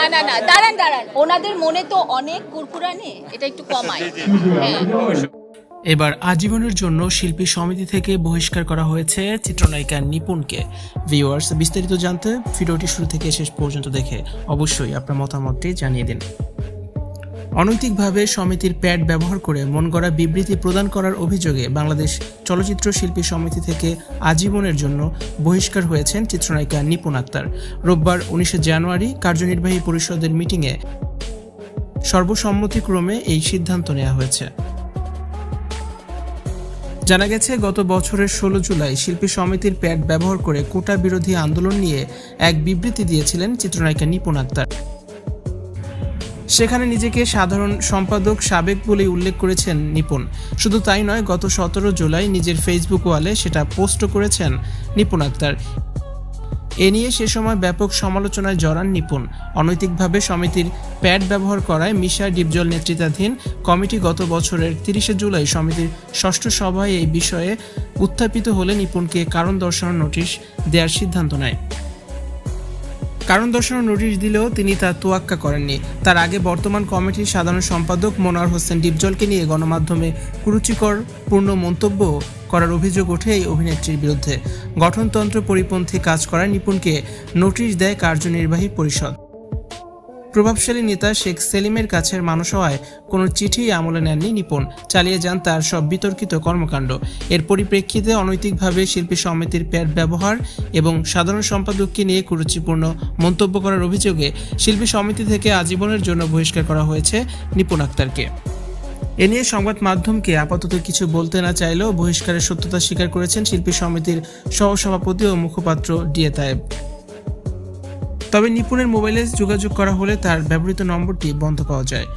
না না না দাঁড়ান দাঁড়ান। ওনাদের মনে তো অনেক কুরকুরানি এটা একটু কমায় হ্যাঁ। এবার আজীবনের জন্য শিল্পী সমিতি থেকে বহিষ্কার করা হয়েছে চিত্রনায়িকা নিপুণকে। ভিউয়ার্স বিস্তারিত জানতে ভিডিওটি শুরু থেকে শেষ পর্যন্ত দেখে অবশ্যই আপনার মতামতটি জানিয়ে দিন। অনৈতিকভাবে সমিতির প্যাড ব্যবহার করে মন গড়া বিবৃতি প্রদান করার অভিযোগে বাংলাদেশ চলচ্চিত্র শিল্পী সমিতি থেকে আজীবনের জন্য বহিষ্কার হয়েছেন চিত্রনায়িকা নিপুণ আক্তার। রোববার উনিশে জানুয়ারি কার্যনির্বাহী পরিষদের মিটিংয়ে সর্বসম্মতিক্রমে এই সিদ্ধান্ত নেওয়া হয়েছে। জানা গেছে, গত বছরের ষোলো জুলাই শিল্পী সমিতির প্যাড ব্যবহার করে কোটা বিরোধী আন্দোলন নিয়ে এক বিবৃতি দিয়েছিলেন চিত্রনায়িকা নিপুণ আক্তার। সেখানে নিজেকে সাধারণ সম্পাদক সাবেক বলে উল্লেখ করেছেন নিপুণ। শুধু তাই নয়, গত সতেরো জুলাই নিজের ফেসবুক ওয়ালে সেটা পোস্ট করেছেন নিপুণ আক্তার। এ নিয়ে সে সময় ব্যাপক সমালোচনায় জড়ান নিপুণ। অনৈতিকভাবে সমিতির প্যাড ব্যবহার করায় মিশা ডিপজল নেতৃত্বাধীন কমিটি গত বছরের তিরিশে জুলাই সমিতির ষষ্ঠ সভায় এই বিষয়ে উত্থাপিত হলে নিপুণকে কারণ দর্শানোর নোটিশ দেওয়ার সিদ্ধান্ত নেয়। কারণ দর্শানোর নোটিশ দিলেও তিনি তা তোয়াক্কা করেননি। তার আগে বর্তমান কমিটির সাধারণ সম্পাদক মোনার হোসেন ডিপজলকে নিয়ে গণমাধ্যমে কুরুচিকর পূর্ণ মন্তব্য করার অভিযোগ ওঠে এই অভিনেত্রীর বিরুদ্ধে। গঠনতন্ত্র পরিপন্থী কাজ করায় নিপুণকে নোটিশ দেয় কার্যনির্বাহী পরিষদ। প্রভাবশালী নেতা শেখ সেলিমের কাছের মানুষ হওয়ায় কোনো চিঠি আমলে নেননি নিপুণ। চালিয়ে যান তার সব বিতর্কিত কর্মকাণ্ড। এর পরিপ্রেক্ষিতে অনৈতিকভাবে শিল্পী সমিতির প্যাড ব্যবহার এবং সাধারণ সম্পাদককে নিয়ে কুরুচিপূর্ণ মন্তব্য করার অভিযোগে শিল্পী সমিতি থেকে আজীবনের জন্য বহিষ্কার করা হয়েছে নিপুণ আক্তারকে। এ নিয়ে সংবাদ মাধ্যমকে আপাতত কিছু বলতে না চাইলেও বহিষ্কারের সত্যতা স্বীকার করেছেন শিল্পী সমিতির সহসভাপতি ও মুখপাত্র ডিএ তায়েব। তবে নিপুণের মোবাইলে যোগাযোগ করা হলে তার ব্যবহৃত নম্বরটি বন্ধ পাওয়া যায়।